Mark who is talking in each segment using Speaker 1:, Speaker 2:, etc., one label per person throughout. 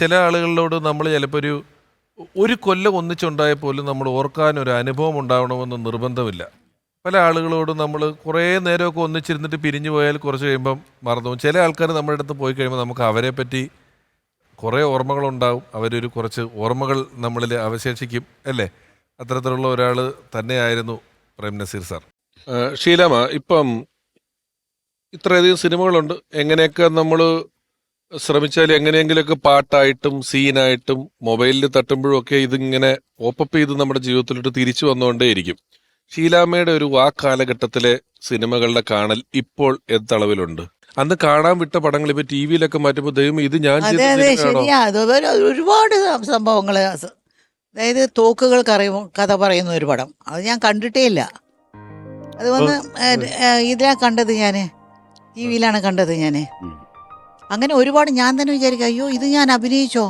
Speaker 1: ചില ആളുകളിലോട് നമ്മൾ ചിലപ്പോൾ ഒരു ഒരു കൊല്ലം ഒന്നിച്ചുണ്ടായ പോലും നമ്മൾ ഓർക്കാൻ ഒരു അനുഭവം ഉണ്ടാവണമെന്ന് നിർബന്ധമില്ല. പല ആളുകളോടും നമ്മൾ കുറേ നേരമൊക്കെ ഒന്നിച്ചിരുന്നിട്ട് പിരിഞ്ഞു പോയാൽ കുറച്ച് കഴിയുമ്പം മറന്നു ചില ആൾക്കാർ നമ്മുടെ അടുത്ത് പോയി കഴിയുമ്പോൾ നമുക്ക് അവരെ പറ്റി കുറേ ഓർമ്മകളുണ്ടാവും. അവരൊരു കുറച്ച് ഓർമ്മകൾ നമ്മളിൽ അവശേഷിക്കും അല്ലേ? അത്തരത്തിലുള്ള ഒരാൾ തന്നെയായിരുന്നു പ്രേം നസീർ സാർ. ഷീലാമ ഇപ്പം ഇത്രയധികം സിനിമകളുണ്ട്. എങ്ങനെയൊക്കെ നമ്മൾ ശ്രമിച്ചാൽ എങ്ങനെയെങ്കിലുമൊക്കെ പാട്ടായിട്ടും സീനായിട്ടും മൊബൈലിൽ തട്ടുമ്പോഴും ഒക്കെ ഇതിങ്ങനെ ഓപ്പപ്പ് ചെയ്ത് നമ്മുടെ ജീവിതത്തിലോട്ട് തിരിച്ചു വന്നുകൊണ്ടേയിരിക്കും. ഷീലാമ്മയുടെ ഒരു ആ കാലഘട്ടത്തിലെ സിനിമകളുടെ കാണൽ ഇപ്പോൾ എന്തളവിലുണ്ട് അന്ന് കാണാൻ വിട്ട പടങ്ങൾ ഇപ്പൊ ടി വിയിലൊക്കെ മാറ്റുമ്പോൾ ദൈവം ഇത് ഞാൻ
Speaker 2: അതെ
Speaker 1: ചെയ്ത
Speaker 2: അതെ ശരിയാ ഒരുപാട് സംഭവങ്ങൾ അതായത് തോക്കുകൾ കഥ പറയുന്ന ഒരു പടം. അത് ഞാൻ കണ്ടിട്ടേ ഇല്ല. അത് വന്ന് ഇതിലാ കണ്ടത് ഞാൻ ടി വിയിലാണ് കണ്ടത് ഞാൻ. അങ്ങനെ ഒരുപാട് ഞാൻ തന്നെ വിചാരിക്കും അയ്യോ ഇത് ഞാൻ അഭിനയിച്ചോ?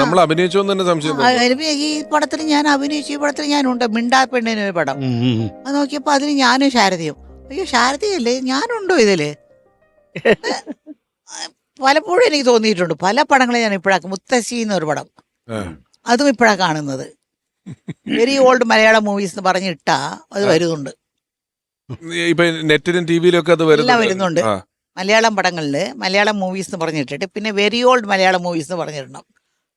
Speaker 1: നമ്മൾ അഭിനയിച്ചോ എന്ന് തന്നെ സംശയം
Speaker 2: ഈ പടത്തിൽ ഞാൻ അഭിനയിച്ചു ഈ പടത്തിൽ ഞാനുണ്ട് മിണ്ടാ പെണ്ണിന് ഒരു പടം. അത് നോക്കിയപ്പോ അതിൽ ഞാനും ശാരദയും. അയ്യോ ശാരദയല്ലേ? ഞാനുണ്ടോ ഇതിൽ? പലപ്പോഴും എനിക്ക് തോന്നിയിട്ടുണ്ട് പല പടങ്ങളും ഞാൻ ഇപ്പോഴാണ് മുത്തശ്ശി എന്നൊരു പടം. അതും ഇപ്പോഴാണ് കാണുന്നത്. വെരി ഓൾഡ് മലയാളം മൂവീസ് എന്ന് പറഞ്ഞിട്ടാ അത് വരുന്നുണ്ട്.
Speaker 1: ഇപ്പൊ നെറ്റിലും ടിവിയിലും ഒക്കെ അത്
Speaker 2: വരുന്നുണ്ട്. മലയാളം പടങ്ങളിൽ മലയാളം മൂവീസ് എന്ന് പറഞ്ഞിട്ടിട്ട് പിന്നെ വെരി ഓൾഡ് മലയാളം മൂവീസ് എന്ന് പറഞ്ഞിടണം.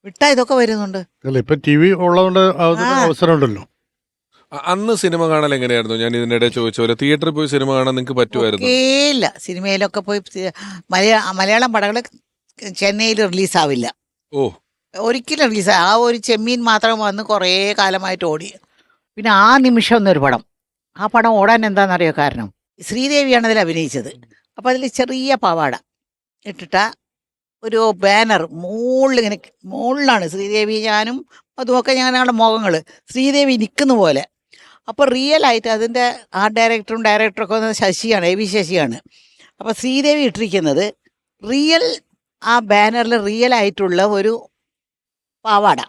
Speaker 2: വിട്ടാ ഇതൊക്കെ വരുന്നുണ്ട്.
Speaker 3: അല്ല ഇപ്പൊ ടി വി ഉള്ളതുകൊണ്ട് അതിന്
Speaker 2: ആ.
Speaker 3: അവസരം ഉണ്ടല്ലോ
Speaker 1: അ- അന്ന് സിനിമ കാണൽ എങ്ങനെയായിരുന്നു? ഞാൻ ഇതിനിടെ ചോദിച്ച പോലെ തിയേറ്ററിൽ പോയി സിനിമ കാണാൻ നിങ്ങൾക്ക് പറ്റുമായിരുന്നു?
Speaker 2: ഇല്ല സിനിമയിലൊക്കെ പോയി മലയാ മലയാളം പടങ്ങൾ ചെന്നൈയിൽ റിലീസാവില്ല
Speaker 1: ഓ.
Speaker 2: ഒരിക്കലും റിലീസ് ആ ഒരു ചെമ്മീൻ മാത്രം വന്ന് കുറേ കാലമായിട്ട് ഓടി. പിന്നെ ആ നിമിഷം എന്നൊരു പടം. ആ പടം ഓടാൻ എന്താണെന്നറിയോ കാരണം? ശ്രീദേവിയാണ് അതിൽ അഭിനയിച്ചത്. അപ്പോൾ അതിൽ ചെറിയ പാവാട ഇട്ടിട്ട ഒരു ബാനർ മുകളിലിങ്ങനെ മുകളിലാണ് ശ്രീദേവി ഞാനും അതുമൊക്കെ ഞങ്ങളുടെ മുഖങ്ങൾ ശ്രീദേവി നിൽക്കുന്ന പോലെ. അപ്പോൾ റിയൽ ആയിട്ട് അതിന്റെ ആ ഡയറക്ടറും ഡയറക്ടറും ഒക്കെ വന്നത് ശശിയാണ് എ വി ശശിയാണ്. അപ്പോൾ ശ്രീദേവി ഇട്ടിരിക്കുന്നത് റിയൽ ആ ബാനറിൽ റിയൽ ആയിട്ടുള്ള ഒരു പാവാട.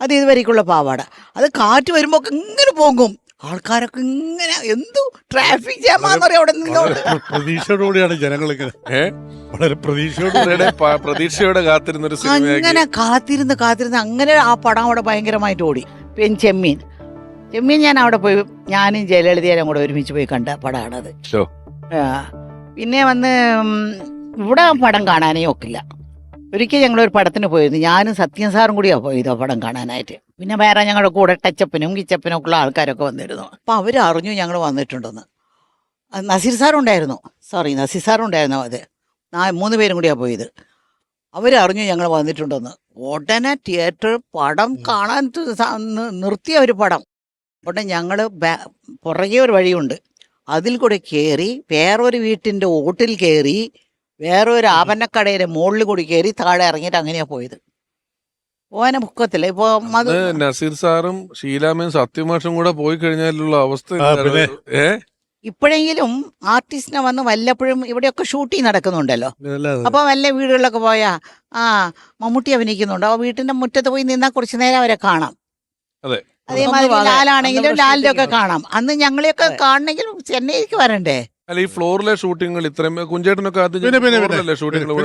Speaker 2: അത് ഇതുവരേക്കുള്ള പാവാട. അത് കാറ്റ് വരുമ്പോൾ ഇങ്ങനെ പോകും ആൾക്കാരൊക്കെ ഇങ്ങനെ എന്തു ട്രാഫിക് ജാമാന്നറിയാം അവിടെ നിന്നോണ്ട്
Speaker 3: വളരെ പ്രതീക്ഷയോടുകൂടിയാണ് ജനങ്ങളൊക്കെ. വളരെ പ്രതീക്ഷയോട്
Speaker 1: പ്രതീക്ഷയോടെ കാത്തിരുന്ന ഒരു
Speaker 2: അങ്ങനെ കാത്തിരുന്ന് കാത്തിരുന്ന് അങ്ങനെ ആ പടം അവിടെ ഭയങ്കരമായിട്ട് ഓടി. പിന്നെ ചെമ്മീൻ. ചെമ്മീൻ ഞാൻ അവിടെ പോയി ഞാനും ജയലളിതയും കൂടെ ഒരുമിച്ച് പോയി കണ്ട പടമാണത് പിന്നെ വന്ന് ഇവിടെ പടം കാണാനേ ഒക്കില്ല. ഒരിക്കൽ ഞങ്ങൾ ഒരു പടത്തിന് പോയിരുന്നു. ഞാനും സത്യം സാറും കൂടിയാ പോയത് ആ പടം കാണാനായിട്ട്. പിന്നെ വേറെ ഞങ്ങളുടെ കൂടെ ടച്ചപ്പനും കിച്ചപ്പനും ഒക്കെ ഉള്ള ആൾക്കാരൊക്കെ വന്നിരുന്നു. അപ്പോൾ അവർ അറിഞ്ഞു ഞങ്ങൾ വന്നിട്ടുണ്ടെന്ന്. നസീർ സാറുണ്ടായിരുന്നു സോറി നസീർ സാറുണ്ടായിരുന്നു അത്. നാ മൂന്ന് പേരും കൂടിയാ പോയത്. അവരറിഞ്ഞു ഞങ്ങൾ വന്നിട്ടുണ്ടെന്ന്. ഉടനെ തിയേറ്റർ പടം കാണാൻ നിർത്തിയ ഒരു പടം. ഉടനെ ഞങ്ങൾ പുറകെ ഒരു വഴിയുണ്ട്. അതിൽ കൂടെ കയറി വേറൊരു വീട്ടിന്റെ ഓട്ടിൽ കയറി വേറൊരു ആഭരണക്കടയുടെ മുകളിൽ കൂടി കയറി താഴെ ഇറങ്ങിയിട്ട് അങ്ങനെയാ പോയത്. ഓനെ മുക്കത്തില്ല. ഇപ്പൊ അത്
Speaker 1: നസീർ സാറും ഷീലാമയും സത്യമാഷും കൂടെ പോയി കഴിഞ്ഞാലുള്ള അവസ്ഥ? ഏ?
Speaker 2: ഇപ്പോഴെങ്കിലും ആർട്ടിസ്റ്റിനെ വന്ന് വല്ലപ്പോഴും ഇവിടെയൊക്കെ ഷൂട്ടിംഗ് നടക്കുന്നുണ്ടല്ലോ. അപ്പൊ വല്ല വീടുകളിലൊക്കെ പോയാ ആ മമ്മൂട്ടി അഭിനയിക്കുന്നുണ്ട്. ആ വീട്ടിന്റെ മുറ്റത്ത് പോയി നിന്നാൽ കുറച്ചു നേരം അവരെ കാണാം.
Speaker 1: അതെ.
Speaker 2: അതേമാതിരി ലാലാണെങ്കിലും ലാലിന്റെ ഒക്കെ കാണാം. അന്ന് ഞങ്ങളെയൊക്കെ
Speaker 4: കാണണമെങ്കിലും
Speaker 2: കാണണമെങ്കിൽ ചെന്നൈക്ക് വരണ്ടേ?
Speaker 1: അല്ല ഈ ഫ്ലോറിലെ ഷൂട്ടിങ്ങുകൾ ഇത്രയും കുഞ്ചേട്ടനൊക്കെ ആദ്യം
Speaker 3: പിന്നെ, പിന്നെ.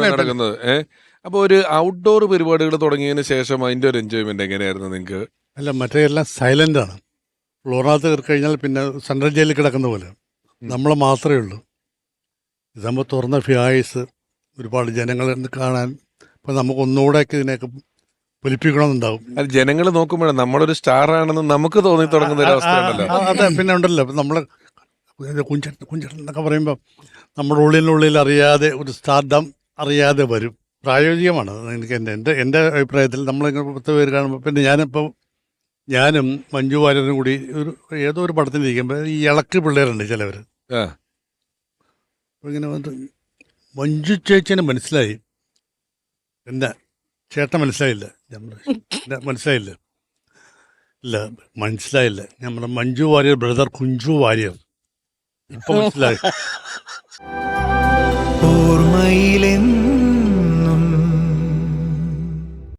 Speaker 1: നടക്കുന്നത്. ഏഹ് അപ്പൊ ഒരു ഔട്ട്ഡോർ പരിപാടികൾ തുടങ്ങിയതിന് ശേഷം അതിന്റെ ഒരു എൻജോയ്മെന്റ് എങ്ങനെയായിരുന്നു നിങ്ങൾക്ക്
Speaker 3: അല്ല മറ്റേ എല്ലാം സൈലന്റ് ആണ്. ഫ്ലോറിനകത്ത് കയറി കഴിഞ്ഞാൽ പിന്നെ സെൻട്രൽ ജയിലിൽ കിടക്കുന്ന പോലെ. നമ്മൾ മാത്രമേ ഉള്ളൂ. ഇതാകുമ്പോൾ തുറന്ന ഫിയായസ് ഒരുപാട് ജനങ്ങളെ കാണാൻ. ഇപ്പം നമുക്ക് ഒന്നുകൂടെയൊക്കെ ഇതിനെയൊക്കെ പൊലിപ്പിക്കണമെന്നുണ്ടാവും.
Speaker 1: അത് ജനങ്ങൾ നോക്കുമ്പോഴേ നമ്മളൊരു സ്റ്റാർ ആണെന്ന് നമുക്ക് തോന്നി തുടങ്ങുന്ന ഒരു അവസ്ഥ ഉണ്ടല്ലോ.
Speaker 3: അതെ പിന്നെ ഉണ്ടല്ലോ. ഇപ്പം നമ്മൾ കുഞ്ചൻ കുഞ്ചൻ എന്നൊക്കെ പറയുമ്പോൾ നമ്മുടെ ഉള്ളിനുള്ളിൽ അറിയാതെ ഒരു സ്റ്റാർഡം അറിയാതെ വരും. പ്രായോഗികമാണ്. എനിക്ക് എന്റെ എന്റെ എന്റെ അഭിപ്രായത്തിൽ നമ്മളിങ്ങനെ പത്ത് പേര് കാണുമ്പോൾ പിന്നെ ഞാനിപ്പോൾ ഞാനും മഞ്ജു വാര്യനും കൂടി ഒരു ഏതോ ഒരു പടത്തിൽ ഇരിക്കുമ്പോൾ ഈ ഇളക്ക് പിള്ളേരുണ്ട് ചിലവർ. അപ്പോൾ ഇങ്ങനെ വന്നിട്ട് മഞ്ജു ചേച്ചിനെ മനസ്സിലായി. എന്താ ചേട്ടൻ മനസ്സിലായില്ല. ഞാൻ പറഞ്ഞു, "ഇല്ല, മനസ്സിലായില്ല. ഇല്ല മനസ്സിലായില്ല. നമ്മുടെ മഞ്ജു വാര്യർ ബ്രദർ കുഞ്ചു വാര്യർ. ഇപ്പൊ മനസ്സിലായി.